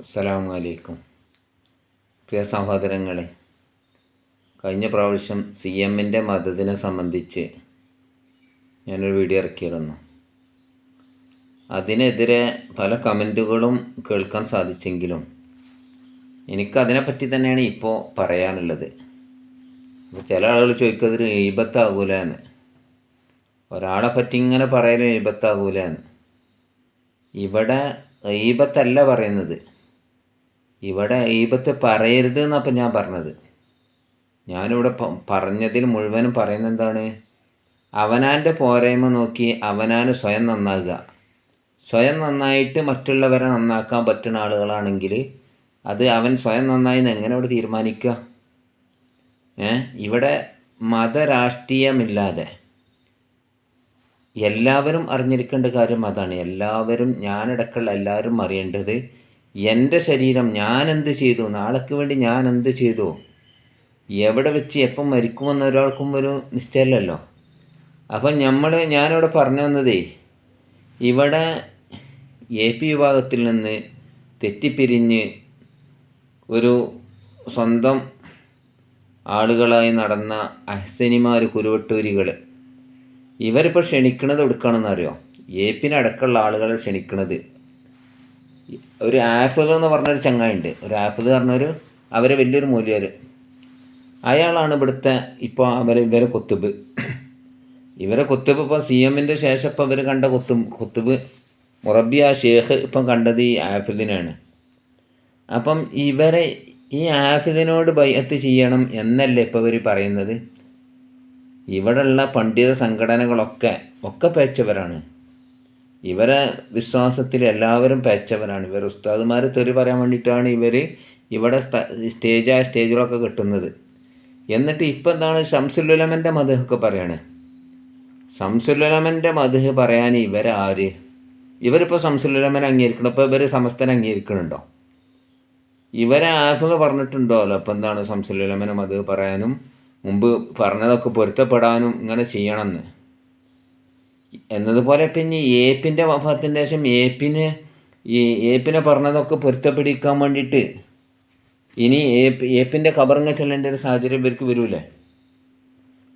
അസ്സലാമു അലൈക്കും പ്രിയ സഹോദരങ്ങളെ കഴിഞ്ഞ പ്രാവശ്യം സി എമ്മിന്റെ മതത്തിനെ സംബന്ധിച്ച് ഞാനൊരു വീഡിയോ ഇറക്കിയിരുന്നു. അതിനെതിരെ പല കമന്റുകളും കേൾക്കാൻ സാധിച്ചെങ്കിലും എനിക്കതിനെപ്പറ്റി തന്നെയാണ് ഇപ്പോൾ പറയാനുള്ളത്. അപ്പോൾ ചില ആളുകൾ ചോദിക്കുന്നത് ഈബത്താകൂല എന്ന് ഒരാളെ പറ്റി ഇങ്ങനെ പറയലും എഴുപത്താകൂല എന്ന് ഇവിടെ ഈബത്തല്ല പറയുന്നത്. ഇവിടെ ഈബത്ത് പറയരുത് എന്നപ്പം ഞാൻ പറഞ്ഞത്. ഞാനിവിടെ പറഞ്ഞതിൽ മുഴുവനും പറയുന്നത് എന്താണ്? അവനാന്റെ പോരായ്മ നോക്കി അവനാന് സ്വയം നന്നാകുക. സ്വയം നന്നായിട്ട് മറ്റുള്ളവരെ നന്നാക്കാൻ പറ്റുന്ന ആളുകളാണെങ്കിൽ അത് അവൻ സ്വയം നന്നായി എങ്ങനെ ഇവിടെ തീരുമാനിക്കുക? ഏ? ഇവിടെ മതരാഷ്ട്രീയമില്ലാതെ എല്ലാവരും അറിഞ്ഞിരിക്കേണ്ട കാര്യം അതാണ്. എല്ലാവരും ഞാനടക്കമുള്ള എല്ലാവരും അറിയേണ്ടത് എന്റെ ശരീരം ഞാൻ എന്ത് ചെയ്തു? നാളേക്ക് വേണ്ടി ഞാൻ എന്ത് ചെയ്തു? എവിടെ വെച്ച് എപ്പം മരിക്കുമെന്ന് ഒരാൾക്കും ഒരു നിശ്ചയമല്ലല്ലോ. അപ്പം നമ്മൾ ഞാനിവിടെ പറഞ്ഞു വന്നതേ ഇവിടെ എ പി വിഭാഗത്തിൽ നിന്ന് തെറ്റിപ്പിരിഞ്ഞ് ഒരു സ്വന്തം ആളുകളായി നടന്ന അഹ്സനിമാർ കുരുവട്ടൂരികൾ ഇവരിപ്പോൾ ക്ഷണിക്കണത് എടുക്കണമെന്നറിയോ എ പിന് അടക്കമുള്ള ആളുകളെ ക്ഷണിക്കണത്. ഒരു ആപ്പിൾ എന്ന് പറഞ്ഞൊരു ചങ്ങായിണ്ട്. ഒരു ആപ്പിൾ പറഞ്ഞൊരു അവരെ വലിയൊരു മൂല്യർ അയാളാണ് ഇവിടുത്തെ ഇപ്പോൾ അവരെ ഇവരെ കൊത്തുബ്. ഇവരെ കൊത്തുബ് ഇപ്പോൾ സി എമ്മിന്റെ ശേഷം ഇപ്പോൾ ഇവർ കണ്ട കുത്തു കൊത്തുബ് മുറബിയ ഷേഖ് ഇപ്പം കണ്ടത് ഈ ആഫിദിനാണ് അപ്പം ഇവരെ ഈ ആഫിദിനോട് ബൈഅത്ത് ചെയ്യണം എന്നല്ലേ ഇപ്പോൾ ഇവർ പറയുന്നത്? ഇവിടെയുള്ള പണ്ഡിത സംഘടനകളൊക്കെ ഒക്കെ പേച്ചവരാണ്. ഇവരെ വിശ്വാസത്തിൽ എല്ലാവരും പേച്ചവരാണ് ഇവർ ഉസ്താദുമാർ തെറി പറയാൻ വേണ്ടിയിട്ടാണ് ഇവർ ഇവിടെ സ്റ്റേജായ സ്റ്റേജുകളൊക്കെ കിട്ടുന്നത്. എന്നിട്ട് ഇപ്പം എന്താണ് ഷംസുലുലമന്റെ മധുഹൊക്കെ പറയാണ്. ഷംസുലുലമന്റെ മധുഹ് പറയാൻ ഇവരാര് ഇവരിപ്പോൾ ഷംസുലുലമൻ അംഗീകരിക്കണം? ഇപ്പോൾ ഇവർ സമസ്തൻ അംഗീകരിക്കണുണ്ടോ? ഇവരെ ആഫിൽ പറഞ്ഞിട്ടുണ്ടല്ലോ അപ്പം എന്താണ് ഷംസുലുലമനെ മധുഹ് പറയാനും മുമ്പ് പറഞ്ഞതൊക്കെ പൊരുത്തപ്പെടാനും ഇങ്ങനെ ചെയ്യണമെന്ന്? എന്നതുപോലെ പിന്നെ ഏപ്പിന്റെ വഫാത്തിന്റെ ശേഷം ഏപ്പിന് ഈ ഏപ്പിനെ പറഞ്ഞതൊക്കെ പൊരുത്തപ്പെടിക്കാൻ വേണ്ടിയിട്ട് ഇനി ഏപ്പ് ഏപ്പിന്റെ കബറങ്ങ ചെല്ലേണ്ട ഒരു സാഹചര്യം ഇവർക്ക് വരൂലേ?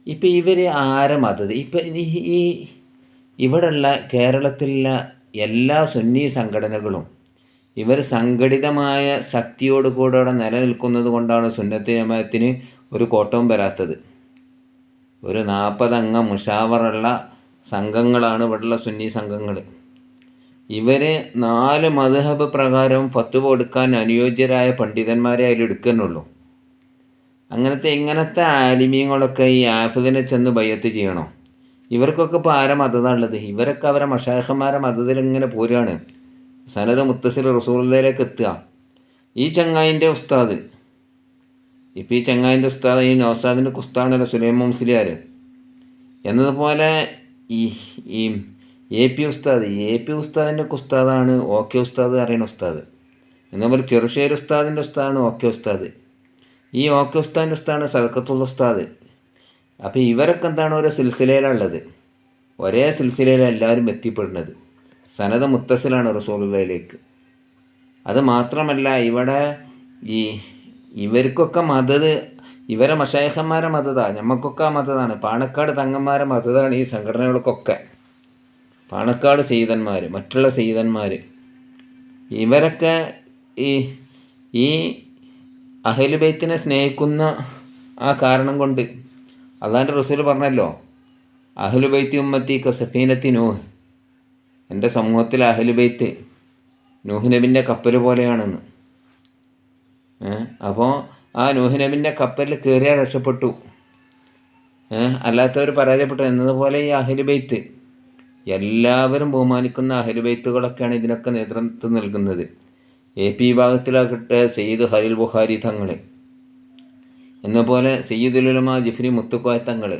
ഇപ്പം ഇവർ ആരെ മതത് ഇപ്പം ഈ ഈ ഇവിടെയുള്ള കേരളത്തിലുള്ള എല്ലാ സുന്നി സംഘടനകളും ഇവർ സംഘടിതമായ ശക്തിയോട് കൂടെ അവിടെ നിലനിൽക്കുന്നത് കൊണ്ടാണ് സുന്നത്ത് ജമായത്തിന് ഒരു കോട്ടവും വരാത്തത്. ഒരു നാൽപ്പതംഗ മുഷാവറുള്ള സംഘങ്ങളാണ് ഇവിടെയുള്ള സുന്നി സംഘങ്ങൾ ഇവരെ നാല് മധുഹബ് പ്രകാരം ഫത്ത് കൊടുക്കാൻ അനുയോജ്യരായ പണ്ഡിതന്മാരെ അതിൽ എടുക്കുന്നുള്ളൂ. അങ്ങനത്തെ ഇങ്ങനത്തെ ആലിമീങ്ങളൊക്കെ ഈ ആഫിദിനെ ചെന്ന് ബയ്യത്ത് ചെയ്യണോ. ഇവർക്കൊക്കെ ഇപ്പോൾ ആരെ മതതാണുള്ളത് ഇവരൊക്കെ അവരെ മഷാഹന്മാരെ മതത്തിൽ ഇങ്ങനെ പോരുകയാണ് സനത് മുത്തസിൽ റസൂലിലേക്ക് എത്തുക. ഈ ചങ്ങായിന്റെ ഉസ്താദ്. ഇപ്പോൾ ഈ ചങ്ങായിന്റെ ഉസ്താദ് ഈ നൗസാദിന്റെ കുസ്താണല്ലോ സുലൈമാൻ മുസ്ലിയാർ എന്നതുപോലെ ഈ ഈ എ പി ഉസ്താദ് എ പി ഉസ്താദിന്റെ ഉസ്താദാണ് ഓ കെ ഉസ്താദ് അറിയണ ഉസ്താദ്. എന്നപോലെ ചെറുശ്ശേരി ഉസ്താദിന്റെ ഉസ്താദാണ് ഓ കെ ഉസ്താദ്. ഈ ഓ കെ ഉസ്താദിന്റെ ഉസ്താദാണ് സദക്കത്തുള്ള ഉസ്താദ്. അപ്പോൾ ഇവരൊക്കെ എന്താണ് ഓരോ സിൽസിലയിലുള്ളത് ഒരേ സിൽസിലയിലാണ് എല്ലാവരും എത്തിപ്പെടുന്നത്. സനത മുത്തസിലാണ് റസൂലുള്ളയിലേക്ക് അത് മാത്രമല്ല ഇവിടെ ഈ ഇവർക്കൊക്കെ മതത് ഇവരെ മഷേഹന്മാരെ മതതാ ഞമ്മക്കൊക്കെ ആ മതതാണ്. പാണക്കാട് തങ്ങന്മാരെ മതതാണ് ഈ സംഘടനകൾക്കൊക്കെ. പാണക്കാട് സെയ്തന്മാർ മറ്റുള്ള സെയ്തന്മാർ ഇവരൊക്കെ ഈ ഈ അഹലുബൈത്തിനെ സ്നേഹിക്കുന്ന ആ കാരണം കൊണ്ട് അള്ളാന്റെ റസൂൽ പറഞ്ഞല്ലോ അഹലുബൈത്തി ഉമ്മത്തി കസഫീനത്തി നൂഹ്. എന്റെ സമൂഹത്തിൽ അഹലുബൈത്ത് നൂഹ് നബിന്റെ കപ്പൽ പോലെയാണെന്ന്. അപ്പോൾ ആ നൂഹിനബിന്റെ കപ്പലിൽ കയറിയാൽ രക്ഷപ്പെട്ടു. അല്ലാത്തവർ പരാജയപ്പെട്ടു. എന്നതുപോലെ ഈ അഹലുബൈത്ത് എല്ലാവരും ബഹുമാനിക്കുന്ന അഹലുബൈത്തുകളൊക്കെയാണ് ഇതിനൊക്കെ നേതൃത്വം നൽകുന്നത്. എ പി വിഭാഗത്തിലാകട്ടെ സയ്യിദ് ഹലിൽ ബുഹാരി തങ്ങൾ എന്നപോലെ സയ്യിദുലുലമ ജിഫ്രി മുത്തുക്കോയ തങ്ങൾ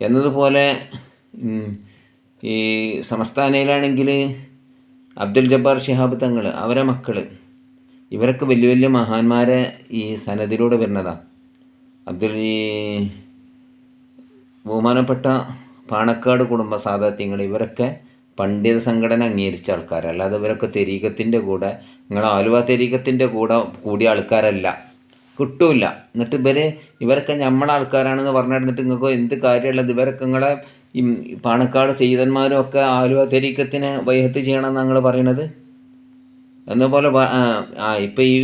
എന്നതുപോലെ ഈ സംസ്ഥാനയിലാണെങ്കിൽ അബ്ദുൽ ജബ്ബാർ ഷിഹാബ് തങ്ങൾ അവരെ മക്കൾ ഇവരൊക്കെ വലിയ വലിയ മഹാന്മാരെ ഈ സനദിലൂടെ വരുന്നതാണ് അബ്ദുൽ ഈ ബഹുമാനപ്പെട്ട പാണക്കാട് കുടുംബ സാധാത്യങ്ങൾ ഇവരൊക്കെ പണ്ഡിത സംഘടന അംഗീകരിച്ച ആൾക്കാർ അല്ലാതെ ഇവരൊക്കെ തെരീകത്തിന്റെ കൂടെ നിങ്ങൾ ആലുവ തെരീകത്തിന്റെ കൂടെ കൂടിയ ആൾക്കാരല്ല. കിട്ടൂല എന്നിട്ട് ഇവർ ഇവരൊക്കെ നമ്മളെ ആൾക്കാരാണെന്ന് പറഞ്ഞിരുന്നിട്ട് നിങ്ങൾക്ക് എന്ത് കാര്യമുള്ളത്? ഇവരൊക്കെ നിങ്ങളെ ഈ പാണക്കാട് സീതന്മാരും ഒക്കെ ആലുവ തെരീക്കത്തിന് വൈഹത്ത് ചെയ്യണമെന്ന് ഞങ്ങൾ പറയണത്? എന്നപോലെ ആ, ഇപ്പം ഈ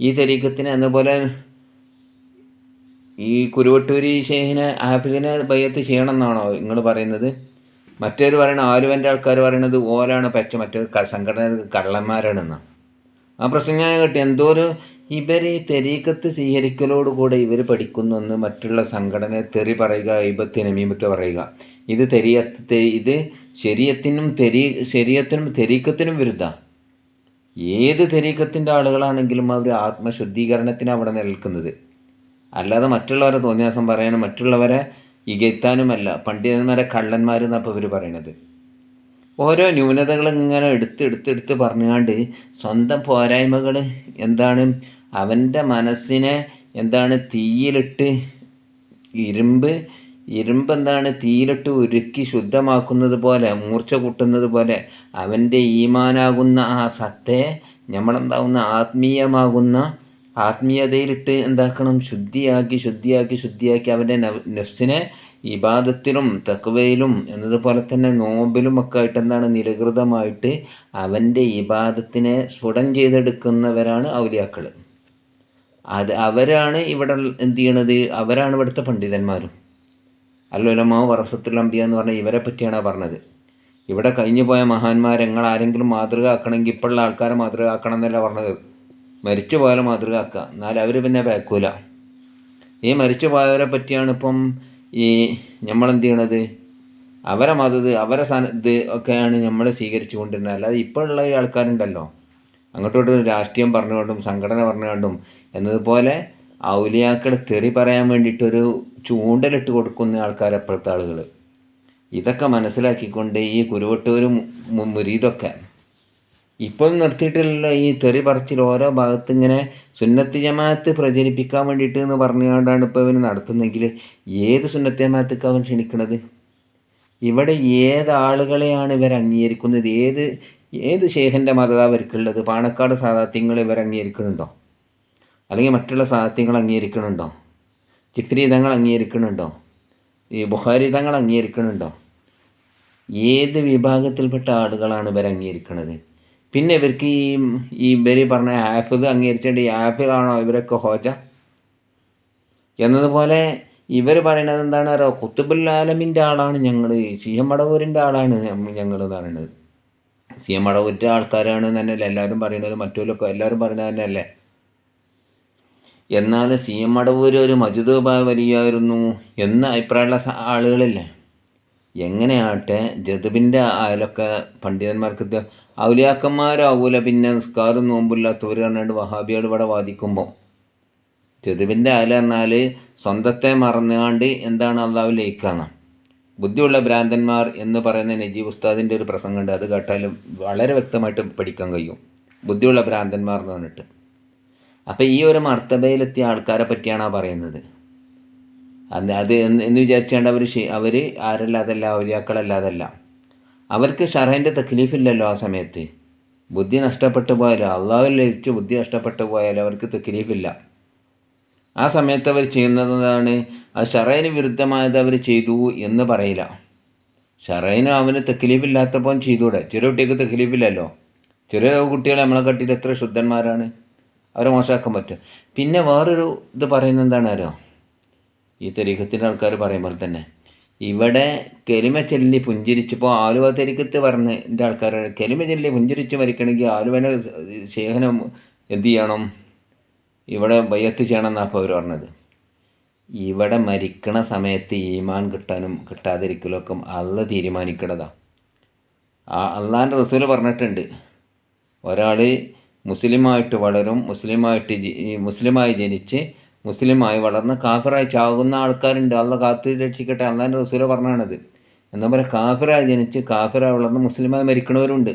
ഈ തെരീക്കത്തിന് എന്നപോലെ ഈ കുരുവട്ടൂരി ഷെയ്ഖിനെ ഹാഫിദിനെ ബയ്യത്ത് ചെയ്യണം എന്നാണോ നിങ്ങൾ പറയുന്നത്? മറ്റേത് പറയണ ആലുവന്റെ ആൾക്കാർ പറയണത് ഓലാണ് പച്ച മറ്റേ ക- സംഘടന കള്ളന്മാരാണെന്നാണ് ആ പ്രശ്നം ഞാൻ കേട്ടി. എന്തോ ഒരു ഇവർ ഈ തെരീക്കത്ത് സ്വീകരിക്കലോടുകൂടെ ഇവർ പഠിക്കുന്നെന്ന് മറ്റുള്ള സംഘടനയെ തെറി പറയുക ഇബത്തിന് മീമത്ത് പറയുക. ഇത് തെരിയത്ത് ഇത് ശരീരത്തിനും തെരി ശരീരത്തിനും തെരീക്കത്തിനും വിരുദ്ധ. ഏത് തെരീക്കത്തിന്റെ ആളുകളാണെങ്കിലും അവർ ആത്മശുദ്ധീകരണത്തിന് അവിടെ നിൽക്കുന്നത്. അല്ലാതെ മറ്റുള്ളവരെ തോന്നിയാസം പറയാനും മറ്റുള്ളവരെ ഇകത്താനുമല്ല പണ്ഡിതന്മാരെ കള്ളന്മാരെന്നപ്പോൾ ഇവർ പറയണത്. ഓരോ ന്യൂനതകൾ ഇങ്ങനെ എടുത്ത് എടുത്ത് എടുത്ത് പറഞ്ഞുകൊണ്ട് സ്വന്തം പോരായ്മകൾ എന്താണ് അവന്റെ മനസ്സിനെ എന്താണ് തീയിലിട്ട് ഇരുമ്പ് ഇരുമ്പ് തീരിട്ട് ഉരുക്കി ശുദ്ധമാക്കുന്നത് പോലെ മൂർച്ച കൂട്ടുന്നത് പോലെ അവന്റെ ഈമാനാകുന്ന ആ സത്തെ നമ്മളെന്താവുന്ന ആത്മീയമാകുന്ന ആത്മീയതയിലിട്ട് എന്താക്കണം? ശുദ്ധിയാക്കി ശുദ്ധിയാക്കി ശുദ്ധിയാക്കി അവന്റെ നഫ്സിനെ ഇബാദത്തിലും തക്വയിലും എന്നതുപോലെ തന്നെ നോമ്പിലും ഒക്കെ ആയിട്ട് എന്താണ് നിരകൃതമായിട്ട് അവന്റെ ഇബാദത്തിനെ സ്ഫുടം ചെയ്തെടുക്കുന്നവരാണ് ഔലിയാക്കൾ അത് അവരാണ് ഇവിടെ എന്ത് ചെയ്യണത്? അവരാണ് ഇവിടുത്തെ പണ്ഡിതന്മാരും. അല്ലുലമാവ് വറസത്തുൽ അമ്പിയ എന്ന് പറഞ്ഞാൽ ഇവരെ പറ്റിയാണ് പറഞ്ഞത്. ഇവിടെ കഴിഞ്ഞു പോയ മഹാന്മാരെ ആരെങ്കിലും മാതൃക ആക്കണമെങ്കിൽ ഇപ്പോഴുള്ള ആൾക്കാരെ മാതൃക ആക്കണം എന്നല്ല പറഞ്ഞത്. മരിച്ചു പോയാലും മാതൃക ആക്കുക എന്നാൽ അവർ പിന്നെ ബാക്കൂല. ഈ മരിച്ചു പോയവരെ പറ്റിയാണ് ഇപ്പം ഈ നമ്മളെന്ത് ചെയ്യണത്? അവരെ മതത് അവരെ സ്ഥാന ഇത് ഒക്കെയാണ് നമ്മൾ സ്വീകരിച്ചു കൊണ്ടിരുന്നത് അല്ലാതെ ഇപ്പോഴുള്ള ഈ ആൾക്കാരുണ്ടല്ലോ. അങ്ങോട്ടോട്ട് രാഷ്ട്രീയം പറഞ്ഞുകൊണ്ടും സംഘടന പറഞ്ഞുകൊണ്ടും എന്നതുപോലെ ഔലിയാക്കൾ തെറി പറയാൻ വേണ്ടിയിട്ടൊരു ചൂണ്ടലിട്ട് കൊടുക്കുന്ന ആൾക്കാർ അപ്പോഴത്തെ ആളുകൾ ഇതൊക്കെ മനസ്സിലാക്കിക്കൊണ്ട് ഈ കുരുവട്ടൂരും മുരീതൊക്കെ ഇപ്പം നിർത്തിയിട്ടുള്ള ഈ തെറി പറച്ചിൽ ഓരോ ഭാഗത്ത് ഇങ്ങനെ സുന്നത്ത് ജമാഅത്ത് പ്രചരിപ്പിക്കാൻ വേണ്ടിയിട്ട് എന്ന് പറഞ്ഞുകൊണ്ടാണ് ഇപ്പോൾ ഇവന് നടത്തുന്നെങ്കിൽ ഏത് സുന്നത്ത് ജമാഅത്തേക്ക് അവൻ ക്ഷണിക്കണത്? ഇവിടെ ഏത് ആളുകളെയാണ് ഇവർ അംഗീകരിക്കുന്നത്? ഏത് ഏത് ശേഖന്റെ മതത അവർക്കുള്ളത് പാണക്കാട് സാധാത്യങ്ങൾ ഇവർ അംഗീകരിക്കുന്നുണ്ടോ? അല്ലെങ്കിൽ മറ്റുള്ള സാഹിത്യങ്ങൾ അംഗീകരിക്കുന്നുണ്ടോ ചിത്രീതങ്ങൾ അംഗീകരിക്കുന്നുണ്ടോ ഈ ബുഹാരിതങ്ങൾ അംഗീകരിക്കുന്നുണ്ടോ ഏത് വിഭാഗത്തിൽപ്പെട്ട ആളുകളാണ് ഇവർ അംഗീകരിക്കുന്നത് പിന്നെ ഇവർക്ക് ഈ ഈ ഇവർ പറഞ്ഞ ആഫിദ് അംഗീകരിച്ചിട്ട് ഈ ആഫിദാണോ ഇവരൊക്കെ ഹോജ? എന്നതുപോലെ ഇവർ പറയുന്നത് എന്താണ്? അറിയോ കുത്തുബുല്ലാലമിന്റെ ആളാണ് ഞങ്ങൾ സി എം മടവൂരിന്റെ ആളാണ് ഞങ്ങൾ എന്ന് പറയുന്നത്. സി എം മടവൂരിന്റെ ആൾക്കാരാണ് തന്നെയല്ലേ എല്ലാവരും പറയുന്നത്. മറ്റുള്ളൊക്കെ എല്ലാവരും പറയുന്നത് തന്നെയല്ലേ? എന്നാൽ സി എം അടവൂര് ഒരു മജിദ് വലിയായിരുന്നു എന്ന അഭിപ്രായമുള്ള ആളുകളില്ല? എങ്ങനെയാട്ടെ ജതുബിന്റെ ആയാലൊക്കെ പണ്ഡിതന്മാർക്ക് ഔലിയാക്കന്മാരാവൂല പിന്നെ നിസ്കാരം നോമ്പില്ലാത്തവർ പറഞ്ഞുകൊണ്ട് വഹാബിയോട് ഇവിടെ വാദിക്കുമ്പോൾ ജതുബിന്റെ ആയാൽ പറഞ്ഞാൽ സ്വന്തത്തെ മറന്നുകൊണ്ട് എന്താണ് അള്ളാഹു ലയിക്കാണ് ബുദ്ധിയുള്ള ഭ്രാന്തന്മാർ എന്ന് പറയുന്ന നജീബ് ഉസ്താദിന്റെ ഒരു പ്രസംഗമുണ്ട്. അത് കേട്ടാലും വളരെ വ്യക്തമായിട്ട് പഠിക്കാൻ കഴിയും. ബുദ്ധിയുള്ള ഭ്രാന്തന്മാർ എന്ന് പറഞ്ഞിട്ട്. അപ്പോൾ ഈ ഒരു മർത്തബയിലെത്തിയ ആൾക്കാരെ പറ്റിയാണ് ആ പറയുന്നത്. അത് അത് എന്ന് വിചാരിച്ചാണ്ട് അവർ അവർ ആരല്ലാതല്ല ഔലിയാക്കളല്ലാതല്ല അവർക്ക് ഷറഹിന്റെ തക്ലീഫില്ലല്ലോ ആ സമയത്ത്. ബുദ്ധി നഷ്ടപ്പെട്ടു പോയാലോ? അള്ളാഹു ലഭിച്ച് ബുദ്ധി നഷ്ടപ്പെട്ടു പോയാലോ? അവർക്ക് തക്ലീഫില്ല. ആ സമയത്ത് അവർ ചെയ്യുന്നതാണ് അത് ഷറൈന് വിരുദ്ധമായത് അവർ ചെയ്തു എന്ന് പറയില്ല. ഷറൈന് അവന് തെക്കിലീഫില്ലാത്തപ്പോൾ ചെയ്തൂടെ? ചെറിയ കുട്ടിക്ക് തക്ലീഫില്ലല്ലോ? ചെറിയ കുട്ടികൾ നമ്മളെ കട്ടിയിൽ എത്ര ശുദ്ധന്മാരാണ്? അവരെ മോശമാക്കാൻ പറ്റും. പിന്നെ വേറൊരു ഇത് പറയുന്നത് എന്താണ് അറിയോ? ഈ തെരീക്കത്തിന്റെ ആൾക്കാർ പറയുമ്പോൾ തന്നെ. ഇവിടെ കെലിമ ചെല്ലി പുഞ്ചിരിച്ചപ്പോൾ ആലുവ തെരീക്കത്ത് പറഞ്ഞതിന്റെ ആൾക്കാർ കരിമ ചെല്ലി പുഞ്ചിരിച്ച് മരിക്കണമെങ്കിൽ ആലുവനെ ശേഖനം എന്ത് ചെയ്യണം? ഇവിടെ ബയ്യത്ത് ചെയ്യണം എന്നാണ് അപ്പോൾ അവർ പറഞ്ഞത്. ഇവിടെ മരിക്കണ സമയത്ത് ഈമാൻ കിട്ടാനും കിട്ടാതിരിക്കലൊക്കെ അള്ള തീരുമാനിക്കണതാ. ആ അള്ളാന്റെ റസൂൽ പറഞ്ഞിട്ടുണ്ട്. ഒരാൾ മുസ്ലിമായിട്ട് വളരും മുസ്ലിമായിട്ട് മുസ്ലിമായി ജനിച്ച് മുസ്ലിമായി വളർന്ന് കാഫിറായി ചാകുന്ന ആൾക്കാരുണ്ട്. അള്ള കാത്തു രക്ഷിക്കട്ടെ. അള്ളാന്റെ റസൂല പറഞ്ഞാണത്. എന്നാൽ പറയുക കാഫിറായി ജനിച്ച് കാഫിറായി വളർന്ന് മുസ്ലിമായി മരിക്കണവരുണ്ട്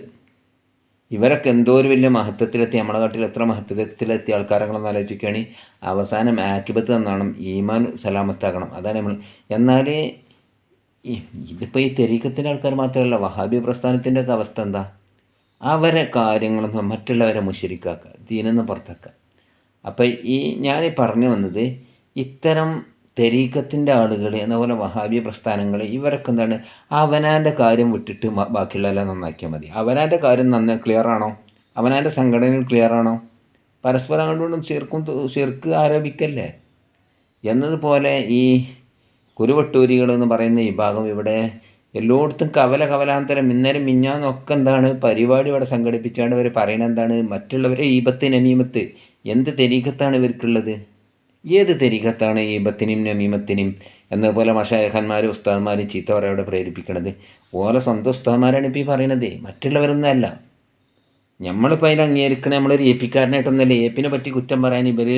ഇവരൊക്കെ എന്തോ ഒരു വലിയ മഹത്വത്തിലെത്തി നമ്മുടെ നാട്ടിൽ എത്ര മഹത്വത്തിലെത്തിയ ആൾക്കാരങ്ങളെന്ന് ആലോചിക്കുകയാണെങ്കിൽ അവസാനം ആക്കിബത്ത് തന്നാണ് ഈമാൻ സലാമത്താക്കണം അതാണ് നമ്മൾ എന്നാൽ ഇതിപ്പോൾ ഈ തെരീക്കത്തിന്റെ ആൾക്കാർ മാത്രമല്ല വഹാബി പ്രസ്ഥാനത്തിന്റെയൊക്കെ അവസ്ഥ എന്താ? അവരെ കാര്യങ്ങളൊന്നും മറ്റുള്ളവരെ മുഷരിക്കാക്കുക ദീനെന്ന് പുറത്താക്കുക അപ്പോൾ ഈ ഞാൻ പറഞ്ഞു വന്നത് ഇത്തരം തെരീക്കത്തിന്റെ ആളുകൾ എന്നപോലെ വഹാബി പ്രസ്ഥാനങ്ങൾ ഇവരൊക്കെ എന്താണ് അവനാന്റെ കാര്യം വിട്ടിട്ട് ബാക്കിയുള്ളതെല്ലാം നന്നാക്കിയാൽ മതി. അവനാന്റെ കാര്യം നന്ന ക്ലിയർ ആണോ അവനാന്റെ സംഘടന ക്ലിയർ ആണോ പരസ്പരം അങ്ങോട്ടും ചെറുക്കും ചെറുക്ക് ആരോപിക്കല്ലേ? എന്നതുപോലെ ഈ കുരുവട്ടൂരികൾ എന്ന് പറയുന്ന ഈ ഭാഗം ഇവിടെ എല്ലായിടത്തും കവല കവലാന്തരം ഇന്നേരം മിഞ്ഞാന്നൊക്കെ എന്താണ് പരിപാടി ഇവിടെ സംഘടിപ്പിച്ചാണ്ട് ഇവർ പറയുന്നത് എന്താണ്? മറ്റുള്ളവരെ ഈപത്ത് നമീമത്ത് എന്ത് തെരീഖത്താണ് ഇവർക്കുള്ളത്? ഏത് തെരീഖത്താണ് ഈപത്തിനും നമീമത്തിനും എന്നതുപോലെ മഷായഖന്മാരും ഉസ്താദ്മാരും ചീത്ത പറയോടെ പ്രേരിപ്പിക്കണത്. ഓരോ സ്വന്തം ഉസ്താദ്മാരാണ് ഇപ്പോൾ ഈ പറയണത്. മറ്റുള്ളവരൊന്നും അല്ല. നമ്മളിപ്പോൾ അതിൽ അംഗീകരിക്കണ നമ്മളൊരു എ പിക്കാരനായിട്ടൊന്നുമല്ല എ പിനെ പറ്റി കുറ്റം പറയാൻ ഇവർ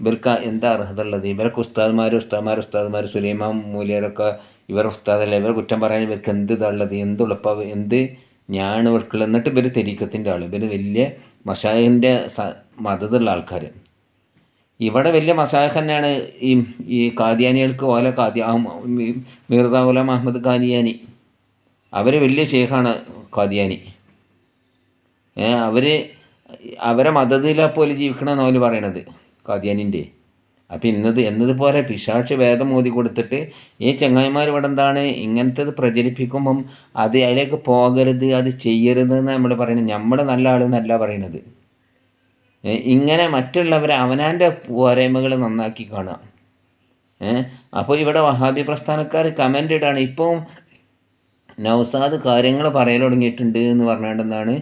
ഇവർക്ക് എന്താ അർഹത ഉള്ളത്? ഇവരൊക്കെ ഉസ്താദ്മാർ ഉസ്താദ്മാർ ഉസ്താദ്മാർ സുലൈമാൻ മൂല്യരൊക്കെ ഇവർ ഉസ്താദല്ല? ഇവർ കുറ്റം പറയാൻ ഇവർക്ക് എന്ത് ഇതുള്ളത് എന്ത് ഉളപ്പ എന്ത് ഞാണ് ഇവർക്കുള്ളത്? എന്നിട്ട് ഇവർ തെരീക്കത്തിന്റെ ആൾ ഇവർ വലിയ മഷാഹിന്റെ സ മതത്തുള്ള ആൾക്കാർ ഇവിടെ വലിയ മസാഹ് തന്നെയാണ് ഈ ഈ കാദിയാനികൾക്ക് ഓല കാദി മീർദ ഗുലാം അഹമ്മദ് കാദിയാനി അവർ വലിയ ഷെയ്ഖാണ് കാദിയാനി അവർ അവരെ മതത്തിലെ പോലെ ജീവിക്കണമെന്ന് അവർ പറയണത് കാദിയാനിന്റെ അപ്പം ഇന്നത് എന്നതുപോലെ പിശാച്ച് വേദം ഓതി കൊടുത്തിട്ട് ഈ ചങ്ങായിമാർ ഇവിടെ എന്താണ് ഇങ്ങനത്തേത് പ്രചരിപ്പിക്കുമ്പം അത് അതിലേക്ക് പോകരുത് അത് ചെയ്യരുത് എന്ന് നമ്മൾ പറയുന്നത് നമ്മുടെ നല്ല ആളെന്നല്ല പറയണത്. പറയുന്നത് ഇങ്ങനെ മറ്റുള്ളവരെ അവനാന്റെ പോരായ്മകൾ നന്നാക്കി കാണുക അപ്പോൾ ഇവിടെ വഹാബി പ്രസ്ഥാനക്കാർ കമന്റ് ഇടാണ്. ഇപ്പം നൗസാദ് കാര്യങ്ങൾ പറയൽ തുടങ്ങിയിട്ടുണ്ട് എന്ന് പറഞ്ഞുകൊണ്ടെന്നാണ്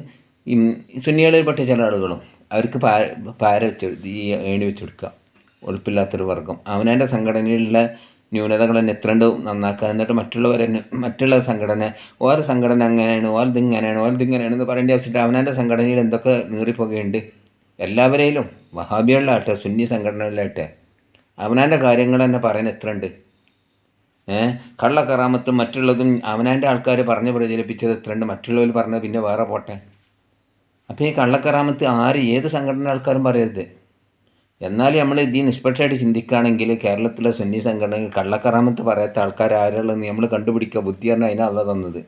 സുന്നികളിൽപ്പെട്ട ചില ആളുകളും അവർക്ക് പാര പാര വെച്ച് ഈ ഏണി വെച്ച് കൊടുക്കുക. ഉറപ്പില്ലാത്തൊരു വർഗം. അവനവന്റെ സംഘടനയിലുള്ള ന്യൂനതകൾ തന്നെ എത്രണ്ട് നന്നാക്കുക എന്നിട്ട് മറ്റുള്ളവരെ മറ്റുള്ള സംഘടന ഓരോ സംഘടന അങ്ങനെയാണ് ഓരോ ഇങ്ങനെയാണ് ഓരോ ഇങ്ങനെയാണ് എന്ന് പറയേണ്ട ആവശ്യമില്ല. അവനവന്റെ സംഘടനയിൽ എന്തൊക്കെ നീറിപ്പോകുകയുണ്ട് എല്ലാവരെയും വഹാബികളിലാട്ടെ സുന്നി സംഘടനകളിലാട്ടെ അവനാന്റെ കാര്യങ്ങൾ തന്നെ പറയാൻ എത്രയുണ്ട് കള്ളക്കറാമത്തും മറ്റുള്ളതും അവനാന്റെ ആൾക്കാർ പറഞ്ഞ് പ്രചരിപ്പിച്ചത് എത്രയുണ്ട് മറ്റുള്ളവർ പറഞ്ഞത് പിന്നെ വേറെ പോട്ടെ. അപ്പോൾ ഈ കള്ളക്കറാമത്ത് ആര് ഏത് സംഘടന ആൾക്കാരും പറയരുത്. എന്നാൽ നമ്മൾ ഇത് നിഷ്പക്ഷമായിട്ട് ചിന്തിക്കുകയാണെങ്കിൽ കേരളത്തിലെ സുന്നി സംഘടന കള്ളക്കറാമത്ത് പറയാത്ത ആൾക്കാർ ആരാളെന്ന് നമ്മൾ കണ്ടുപിടിക്കുക. ബുദ്ധി പറഞ്ഞാൽ അതിനല്ല തന്നത്.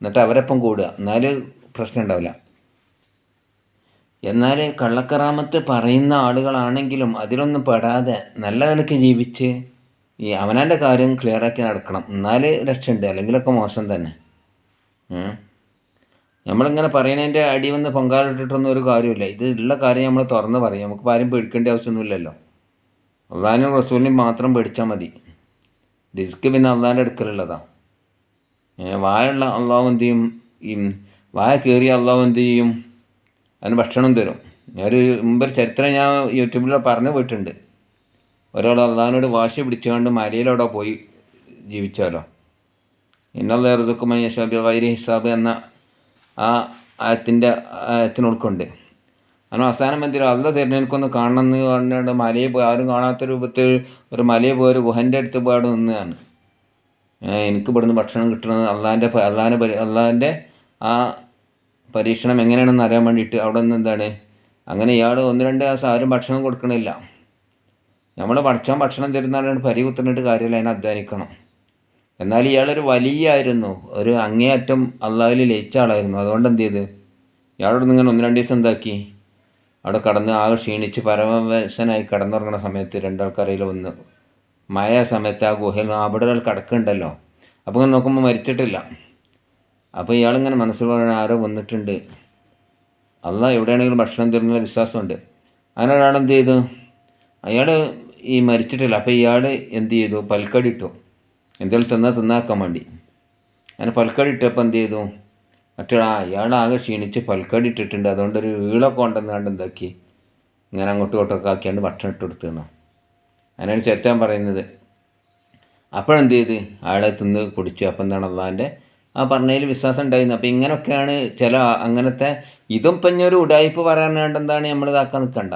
എന്നിട്ട് അവരൊപ്പം കൂടുക. എന്നാൽ പ്രശ്നം ഉണ്ടാവില്ല. എന്നാൽ കള്ളക്കറാമത്ത് പറയുന്ന ആളുകളാണെങ്കിലും അതിലൊന്നും പെടാതെ നല്ല നിലയ്ക്ക് ജീവിച്ച് ഈ അവനാന്റെ കാര്യം ക്ലിയറാക്കി നടക്കണം. എന്നാൽ രക്ഷയുണ്ട്. അല്ലെങ്കിലൊക്കെ മോശം തന്നെ. നമ്മളിങ്ങനെ പറയുന്നതിന്റെ അടി വന്ന് പൊങ്കാലിട്ടിട്ടൊന്നും ഒരു കാര്യമില്ല. ഇത് ഉള്ള കാര്യം നമ്മൾ തുറന്ന് പറയും. നമുക്ക് ആരും പേടിക്കേണ്ട ആവശ്യമൊന്നുമില്ലല്ലോ. അള്ളാഹാനും റസൂലിനും മാത്രം പേടിച്ചാൽ മതി. റിസ്ക് പിന്നെ അള്ളാന്റെ അടുക്കലുള്ളതാണ് വായുള്ള അള്ളാഹു എന്ത് ചെയ്യും? ഈ വായ കയറിയ അള്ളാഹു എന്ത് ചെയ്യും? അതിന് ഭക്ഷണം തരും. ഒരു മുമ്പൊരു ചരിത്രം ഞാൻ യൂട്യൂബിൽ പറഞ്ഞു പോയിട്ടുണ്ട്. ഒരാൾ അള്ളാഹിനോട് വാശി പിടിച്ചുകൊണ്ട് മലയിലവിടെ പോയി ജീവിച്ചാലോ. ഇന്നുള്ള ഋതുക്കുമയ ഷാബി വൈരി ഹിസാബ് എന്ന ആ ആയത്തിന്റെ ആയത്തിനൊടുക്കുണ്ട് കാരണം അവസാനം എന്തിനും അല്ല തിരഞ്ഞെടുക്കൊന്ന് കാണണമെന്ന് പറഞ്ഞുകൊണ്ട് മലയിൽ പോയി. ആരും കാണാത്ത രൂപത്തിൽ ഒരു മലയിൽ പോയി ഒരു ഗുഹന്റെ അടുത്ത് പോയി അവിടെ നിന്നതാണ്. എനിക്ക് ഇവിടുന്ന് ഭക്ഷണം കിട്ടണത് അള്ളാന്റെ അള്ളാന്റെ പരി അള്ളാന്റെ ആ പരീക്ഷണം എങ്ങനെയാണെന്ന് അറിയാൻ വേണ്ടിയിട്ട് അവിടെ നിന്ന് എന്താണ്? അങ്ങനെ ഇയാൾ ഒന്ന് രണ്ട് ദിവസം ആരും ഭക്ഷണം കൊടുക്കണില്ല. നമ്മൾ പഠിച്ചാൽ ഭക്ഷണം തരുന്നതാണ് പരി കുത്തിനിട്ട് കാര്യമില്ല അതിനെ അധ്വാനിക്കണം. എന്നാൽ ഇയാളൊരു വലിയ ആയിരുന്നു ഒരു അങ്ങേയറ്റം അള്ളാഹിൽ ലയിച്ച ആളായിരുന്നു. അതുകൊണ്ട് എന്ത് ചെയ്ത്? ഇയാളോട് നിങ്ങൾ ഒന്ന് രണ്ട് ദിവസം എന്താക്കി? അവിടെ കടന്ന് ആകെ ക്ഷീണിച്ച് പരമവശനായി കടന്നുറങ്ങുന്ന സമയത്ത് രണ്ടാൾക്കരയിൽ വന്ന് മഴ സമയത്ത് ആ ഗുഹയിൽ അവിടെ ഒരാൾ കിടക്കുന്നുണ്ടല്ലോ. അപ്പോൾ ഇങ്ങനെ നോക്കുമ്പോൾ മരിച്ചിട്ടില്ല. അപ്പോൾ ഇയാളിങ്ങനെ മനസ്സിൽ പറയുന്ന ആരോ വന്നിട്ടുണ്ട്. അല്ല എവിടെയാണെങ്കിലും ഭക്ഷണം തരുന്ന വിശ്വാസമുണ്ട്. അങ്ങനെ ഒരാൾ എന്ത് ചെയ്തു? അയാൾ ഈ മരിച്ചിട്ടില്ല. അപ്പോൾ ഇയാൾ എന്ത് ചെയ്തു? പൽക്കടി ഇട്ടു. എന്തെങ്കിലും തിന്നാൽ തിന്നാക്കാൻ വേണ്ടി. അങ്ങനെ പൽക്കടി ഇട്ടപ്പോൾ എന്ത് ചെയ്തു? മറ്റേ ആകെ ക്ഷീണിച്ച് പൽക്കടി ഇട്ടിട്ടുണ്ട്. അതുകൊണ്ട് ഒരു ഈളൊക്കെ ഉണ്ടെന്നാണ്ട് എന്താക്കി? ഇങ്ങനെ അങ്ങോട്ടും ഇങ്ങോട്ടൊക്കെ ആക്കിയാണ്ട് ഭക്ഷണം ഇട്ട് കൊടുത്തു തന്നു ചേർത്താൻ പറയുന്നത്. അപ്പോഴെന്ത് ചെയ്ത്? അയാളെ തിന്ന് കുടിച്ചു. അപ്പം എന്താണ് അള്ളാന്റെ ആ പറഞ്ഞതിൽ വിശ്വാസം ഉണ്ടായിരുന്നു. അപ്പോൾ ഇങ്ങനെയൊക്കെയാണ് ചില അങ്ങനത്തെ ഇതും ഇപ്പം ഒരു ഉടായ്പ് പറയാനായിട്ട് എന്താണ് നമ്മൾ ഇതാക്കാൻ നിൽക്കണ്ട.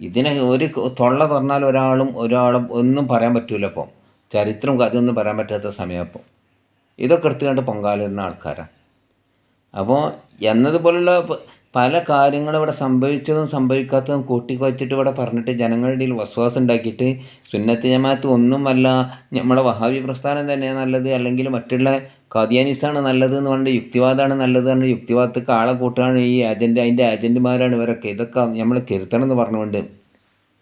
ഇതിനെ ഒരു തൊള്ള തുറന്നാൽ ഒരാളും ഒരാളും ഒന്നും പറയാൻ പറ്റൂല അപ്പം ചരിത്രം കഥയൊന്നും പറയാൻ പറ്റാത്ത സമയം അപ്പോൾ ഇതൊക്കെ എടുത്തുകൊണ്ട് പൊങ്കാലിടുന്ന ആൾക്കാരാണ് അപ്പോൾ എന്നതുപോലുള്ള പല കാര്യങ്ങളും ഇവിടെ സംഭവിച്ചതും സംഭവിക്കാത്തതും കൂട്ടിക്കുവച്ചിട്ട് ഇവിടെ പറഞ്ഞിട്ട് ജനങ്ങളുടെ ഇടയിൽ വസ്വാസം ഉണ്ടാക്കിയിട്ട് സുന്നത്ത് ജമാഅത്ത് ഒന്നുമല്ല നമ്മളെ വഹാബി പ്രസ്ഥാനം തന്നെയാണ് നല്ലത് അല്ലെങ്കിൽ മറ്റുള്ള ഖാദിയാനിസാണ് നല്ലത് എന്ന് പറഞ്ഞിട്ട് യുക്തിവാദമാണ് നല്ലത് എന്ന് യുക്തിവാദത്തേക്ക് ആളെ കൂട്ടാണ് ഈ ഏജന്റ് അതിന്റെ ഏജന്റുമാരാണ് ഇവരൊക്കെ. ഇതൊക്കെ നമ്മൾ തിരുത്തണം എന്ന് പറഞ്ഞുകൊണ്ട്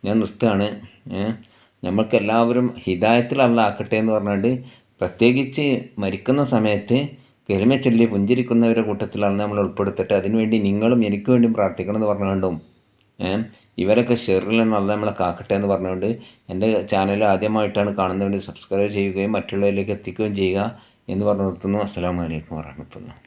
ഞാൻ നിർത്തുകയാണ്. അല്ല ആക്കട്ടെ എന്ന് പറഞ്ഞുകൊണ്ട് പ്രത്യേകിച്ച് മരിക്കുന്ന സമയത്ത് കരിമ ചൊല്ലി പുഞ്ചിരിക്കുന്നവരുടെ കൂട്ടത്തിലാണ് നമ്മൾ ഉൾപ്പെടുത്തിട്ട്. അതിനുവേണ്ടി നിങ്ങളും എനിക്ക് വേണ്ടിയും പ്രാർത്ഥിക്കണം എന്ന് പറഞ്ഞുകൊണ്ടും ഇവരൊക്കെ ഷെറിൽ നിന്നല്ല നമ്മളെ കാക്കട്ടെ എന്ന് പറഞ്ഞുകൊണ്ട് എന്റെ ചാനൽ ആദ്യമായിട്ടാണ് കാണുന്നവർ സബ്സ്ക്രൈബ് ചെയ്യുകയും മറ്റുള്ളവരിലേക്ക് എത്തിക്കുകയും ചെയ്യുക എന്ന് പറഞ്ഞു നിർത്തുന്നു അസ്സാം വലൈക്കും വാഹമത്തുള്ള